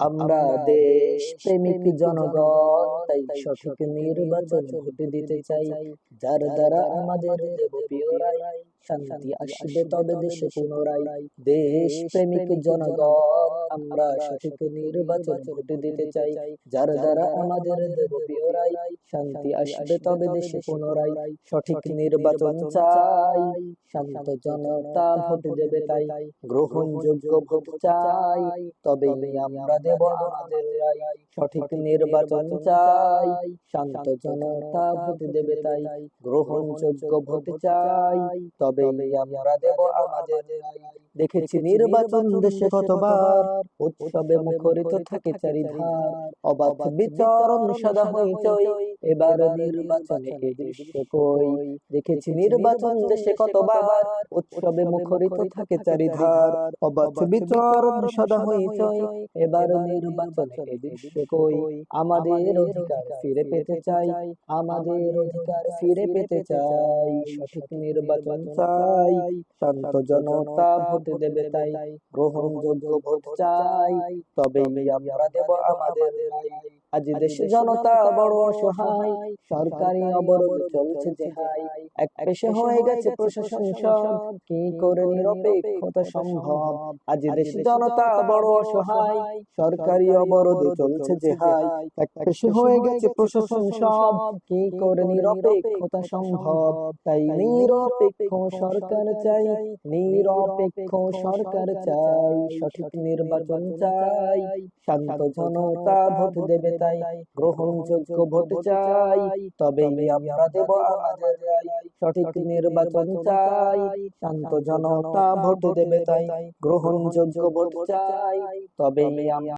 আমরা দেশ প্রেমিক জনগণ তাই সঠিক নির্বাচন ভোট দিতে চাই। যার দ্বারা আমাদের দেবপ্রিয় রায় শান্তি আসবে তবে দেশে পুনরায়। দেশ প্রেমিক জনগণ আমরা সঠিক নির্বাচন ভোট দিতে চাই। যার দ্বারা আমাদের দেব শান্তি আসবে তবে দেশে পুনরায়। সঠিক নির্বাচন চাই শান্ত জনতা ভোট দেবে তাই। গ্রহণযোগ্য ভোট চাই তবে আমরা দেব আমাদের রায়। সঠিক নির্বাচন চাই শান্ত জনতা ভোট দেবে তাই। গ্রহণযোগ্য ভোট চাই তবে আমরা দেব আমাদের দেখেছি নির্বাচন দেশে কতবার। উৎসবে মুখরিত থাকে চারিধার। অবাধ বিচরণ সদা হইচই। এবার নির্বাচনে এ দৃশ্য কই? দেখেছি নির্বাচন দেশে কতবার উৎসবে মুখরিত থাকে চারিধার অবাধ বিচরণ সদা হইচই এবার নির্বাচনে এ দৃশ্য কই? আমাদের অধিকার ফিরে পেতে চাই। আমাদের অধিকার ফিরে পেতে চাই। সঠিক নির্বাচন চাই। শান্ত জনতা ভোট দেবে তাই। গ্রহণযোগ্য ভোট চাই। তবেই আমরা দেব আমাদের আজ দেশে জনতা বড় অসহায়। সরকারি অবরোধ চলছে যে এক পেশে হয়ে গেছে প্রশাসন সব। কি করে নিরপেক্ষতা সম্ভব? আজ দেশে জনতা বড় অসহায়। সরকারি অবরোধ চলছে যে এক পেশে হয়ে গেছে প্রশাসন সব। কি করে নিরপেক্ষতা সম্ভব? তাই নিরপেক্ষ সরকার চাই। নিরপেক্ষ সরকার চাই। সঠিক নির্বাচন চাই। শান্ত জনতা ভোট দেবে তাই। গ্রহণযোগ্য ভোট চাই। তবে আমরা দেব আমাদের সঠিক নির্বাচন চাই। শান্ত জনতা ভোট দেবে তাই। গ্রহণযোগ্য ভোট চাই। তবে আমরা